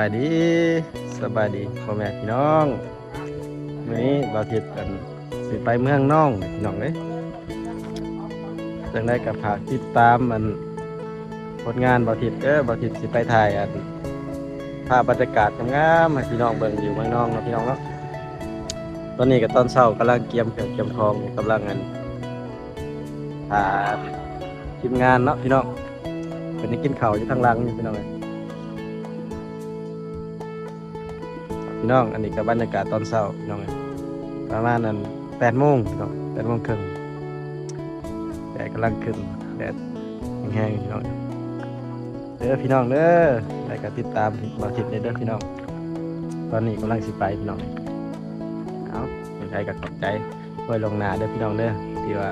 ายดีสบายดีพ่อแม่พี่น้องวันนี้บาทิตกันสิไปเมืองน้องพี่น้องเลยจังได้กับผากติดตามมันผลงานบาทิตเออบาทิตสิไปถ่ายอันภาพบรรยากาศงามให้พี่น้องเบิ่งอยู่เมืองน้องนะพี่น้องเนาะตอนนี้ก็ตอนเช้ากำลังเกียมเครื่องเกียมทองกำลังอันถ่ายทีมงานเนาะพี่น้องเป็นได้กินข้าวอยู่ทางหลังอยู่พี่น้องเลย พี่น้อง อันนี้ก็บบรรยากาศตอนเช้าพี่น้องประมาณนั้นแปดโมงพี่น้องแปดโมงครึ่งแดดกำลังขึ้นแดดแห้งๆพี่น้องเด้อพี่น้องเด้อแล้วก็ติดตามบางทิศเด้อพี่น้อง ตอนนี้กำลังสิไปพี่น้องเอาเป็นใครก็ขอบใจไว้ลงหน้าเด้อพี่น้องเด้อที่ว่า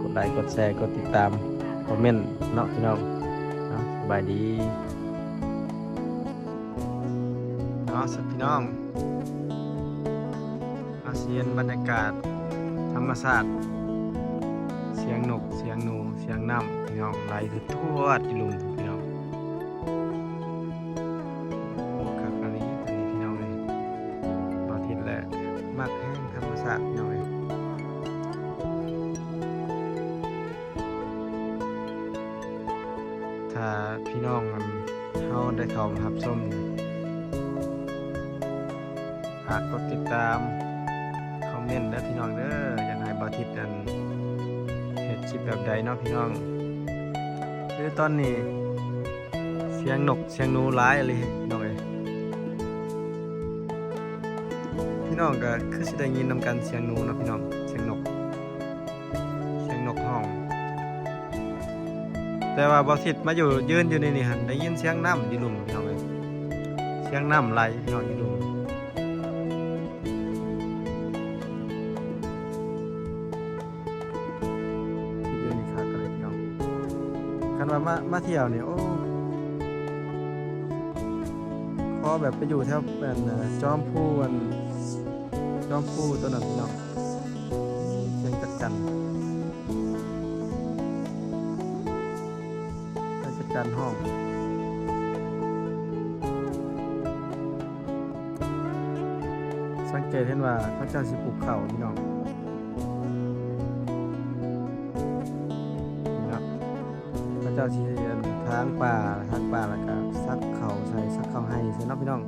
กดไลค์กดแชร์กดติดตามคอมเมนต์เนาะพี่น้องเอาสบายดี เนาะสพี่น้อง อาเซียนบรรยากาศ ธรรมศาสตร์ เสียงนก เสียงหนู เสียงน้ำพี่น้องไหลทั่วที่ลุมพี่น้องโอ้ครับอันนี้อันนี้พี่น้องเลยบอทิศแหละมากแห้งธรรมศาสตร์พี่น้องเลยถ้าพี่น้องมันเขาได้เข้ามารับชมนี่ฝากกดติดตาม คอมเมนต์และพี่น้องเด้ออยากให้บาทิตอันเฮ็ดคลิปแบบใดเนาะพี่น้องคือตอนนี้ เสียงนกเสียงนูร้ายอะไรพี่น้องเอ้พี่น้องก็คือสิได้ยินนำกันเสียงนูเนาะพี่น้องเสียงนก เสียงนกห้อง แต่ว่าบาทิตมาอยู่ยืนอยู่ในนี่หันได้ยินเสียงน้ำอยู่ลุมพี่น้องเอ้เสียงน้ำไหลพี่น้องอยู่ลุม คันว่ามามาเที่ยวเนี่ยโอ้ขอแบบไปอยู่แถวเป็นจอมพูนจอมพูตัวนั้นพี่น้องเชียงจัดกันจัดกันห้องสังเกตเห็นว่าเขาเจ้าสิปลูกเข้าพี่น้อง จ้าชีเรียนทางป่าทางป่าแล้วก็ซักเขาใส่ซักเขาให้ใส่น้องพี่น้อง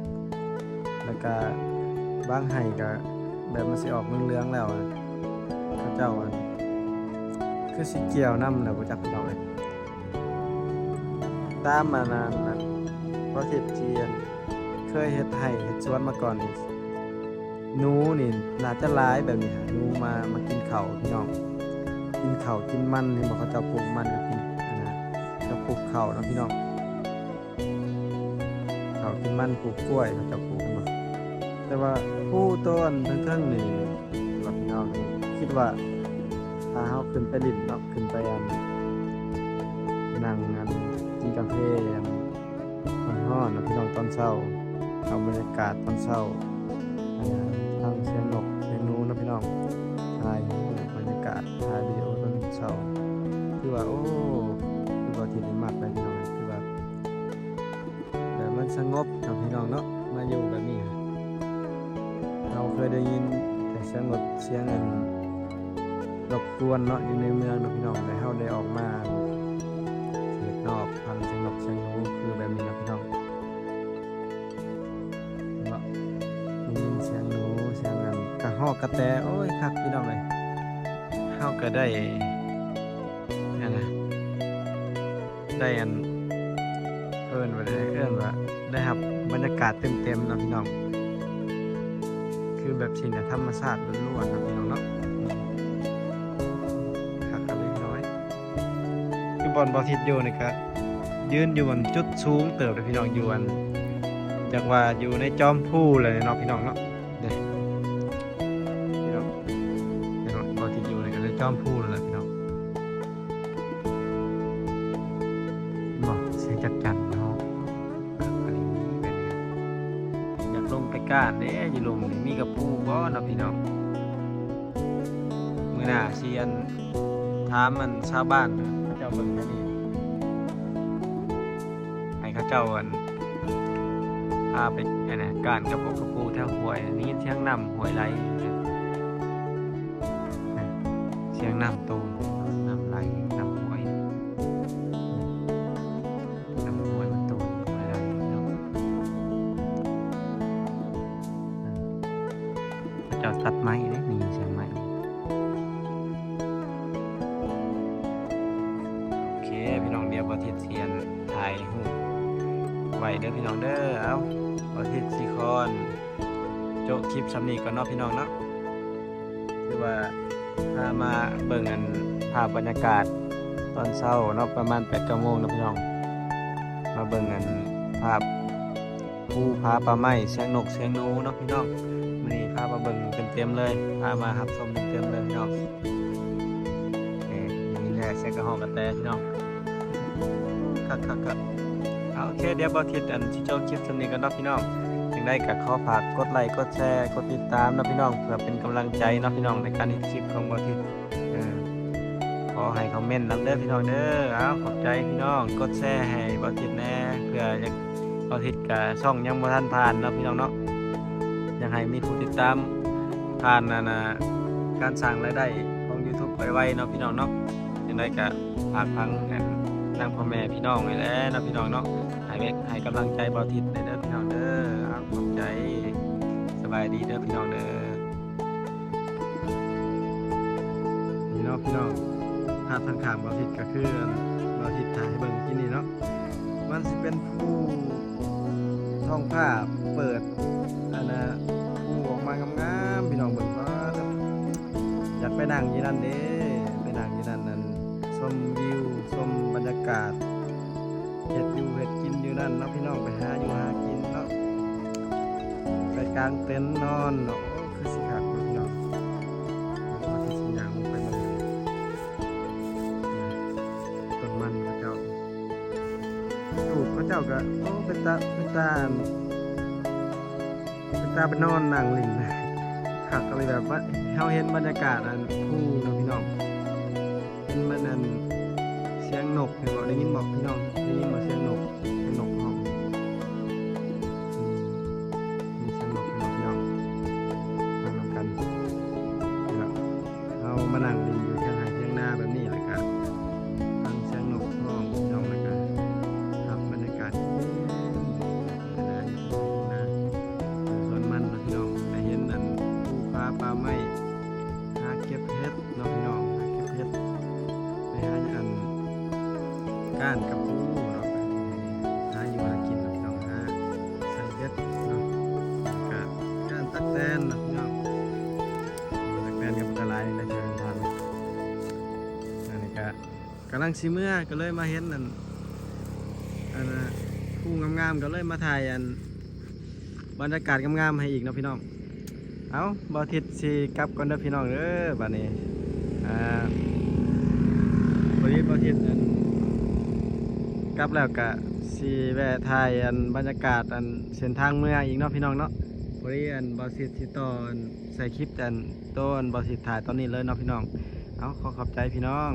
แล้วก็บ้างไห้ก็แบบมันสิออกเหลืองๆแล้วอะพระเจ้าอะคือสิเกี่ยวน้ำแล้วบ่จักพี่น้องเลยตามมานานนะเพราะเทศเจียนเคยเฮ็ดไห้เฮ็ดสวนมาก่อนนี่หนูนี่น่าจะหลายแบบนี้ฮะหนูมามากินเข้าพี่น้องกินเข้ากินมันนี่บอกเขาจะปลูกมันก็กิน จะปลูกข้าวนะพี่น้องข้าวกินมันปลูกกล้วยเขาจะปลูกมาแต่ว่าผู้ต้นทั้งๆนี่ว่าพี่น้องนี่คิดว่าถ้าเฮาขึ้นไปลินเนาะขึ้นไปอันนั่งอันกินกาแฟอันมันฮ้อนนะพี่น้องตอนเช้าเอาบรรยากาศตอนเช้าทางเสียงนกเสียงนูนะพี่น้องถ่ายบรรยากาศถ่ายวิดีโอตอนเช้าคือว่าโอ้ สงบเนาะพี่น้องเนาะมาอยู่แบบนี้เราเคยได้ยินแต่เสียงรถเสียงเงินรบกวนเนาะอยู่ในเมืองเนาะพี่น้องแต่เราได้ออกมาเขตนอกฟังเสียงนกเสียงหนูคือแบบนี้นะพี่น้องเนาะยินเสียงหนูเสียงอันกระหอกกระแตโอ้ยคักพี่น้องเลยเฮาก็ได้อันนะได้อันเอิ้นว่าได้เอิ้นว่า ได้ครับ บรรยากาศเต็มๆเนาะพี่น้อง คือแบบชินธรรมชาติล้วนๆนะพี่น้องเนาะคักกันเลยน้อย คือบอลบอลทิศอยู่นี่ก็ยืนอยู่บนจุดสูงเติบเลยพี่น้องอยู่อันจากว่าอยู่ในจอมผู้เลยเนาะพี่น้องเนาะเด้พี่น้องพี่น้องพอที่อยู่ในกันในจอมผู้เลย กลงไปก้านเด้อยู่ลงนี่มีกระปูบ่เนาะพี่น้องมื้อหน้าเซียนถามมันชาวบ้านเขาเจ้าเบิ่งนนี้ให้เขาเจ้าอันพาไปอันนะการกระปกกระปูแถวห้วยนนี้เสียงน้ำห้วยไหลเสียงน้ำตู ว้เด้อพี่น้องเด้อเอาอาทิตย์ซีคอนโจคลิปสำนีก่อนเนาะพี่น้องเนาะคือว่าพามาเบิ่งอันภาพบรรยากาศตอนเช้าเนาะประมาณ8ปดก้าโมงนะพี่น้อง มาเบิ่งอันภาพภูผาปลาไม้เสียงนกเสียงนูเนาะพี่น้องมื้อนี้พามาเบิ่งเต็มๆเลยพามารับชมเต็มๆเลยพี่น้องนี่มีแน่เสียงกระหองกระแตพี่น้องคักๆๆ เอาโอเคเดี๋ยวบอทิดอันที่เจ้าคลิปสำนีกันเนาะพี่น้องยังได้กับขอฝากกดไลค์กดแชร์กดติดตามนะพี่น้องเพื่อเป็นกำลังใจนะพี่น้องในการที่คลิปของบอทิดขอให้คอมเมนต์นำเด้อพี่น้องเด้อเอาขอบใจพี่น้องกดแชร์ให้บอทิดแน่เพื่ออยากบอทิดกับช่องยังบ่ทันผ่านนะพี่น้องเนาะยากให้มีผู้ติดตามผ่านนะนะการสร้างรายได้ของ YouTube ไวๆเนาะพี่น้องเนาะยังได้กับฝากฟังกัน ทางพ่อแม่พี่น้องนี่และเนาะพี่น้องเนาะให้เวให้กำลังใจบ่าวทิศเด้อพี่น้องเด้อเอาขอบใจสบายดีเด้อพี่น้องเด้อนี่เนาะพี่น้องภาพทางขางบ่าวทิศก็คือบ่าวทิศถ่ายให้เบิ่งที่นี่เนาะมันสิเป็นผู้ท่องภาพเปิดอันนะผู้ออกมางามๆพี่น้องเบิ่งว่าอยากไปนั่งยู่นั่นเด้ มวิวชมบรรยากาศเห็ดอยู่เห็ดกินอยู่นั่นเนาะพี่น้องไปหาอยู่หากินเนาะไปกลางเต็นท์นอนเนาะคือสิคักเนาพี่น้องมาที่สิยางไปเบิ่งต้นมันพระเจ้าลูกพระเจ้าก็โอ้เป็นตาเป็นตาเป็นตาไปนอนนั่งลินนะคักก็เลยแบบว่าเฮาเห็นบรรยากาศอันผู้เนะพี่น้อง เป็นมันนั่นเสียงนกเห็นบอกได้ยินบอกพี่น้องได้ยินบอกเสียงนกเสียงนกห้องมมีเสียงนกพี่น้องพี่น้องฟังนำกันนี่ล่ะเอามานั่ง ก้านกับปูเนาะหาอยู่หากินเนาะพี่น้องหาใส่เห็ดเนาะกบก้านตักแตนเนาะพี่น้องตักแตนกับกระไรในเชิงพันอันนี้ก็กำลังสิเมื่อก็เลยมาเห็นอันอันผู้งามๆก็เลยมาถ่ายอันบรรยากาศงามๆให้อีกนะพี่น้อง เอาบอทิศสิกลับก่อนเด้อพี่น้องเด้อบัดนี้ อ่าบอทิศบอทิศอัน กลับแล้วกะสีแวะถ่ายอันบรรยากาศอันเส้นทางเมืองอีกเนาะพี่น้องเนาะพอดีอันบอสิตที่ตอนใส่คลิปอันต้นบอสิตถ่ายตอนนี้เลยเนาะพี่น้อง เอาขอขอบใจพี่น้อง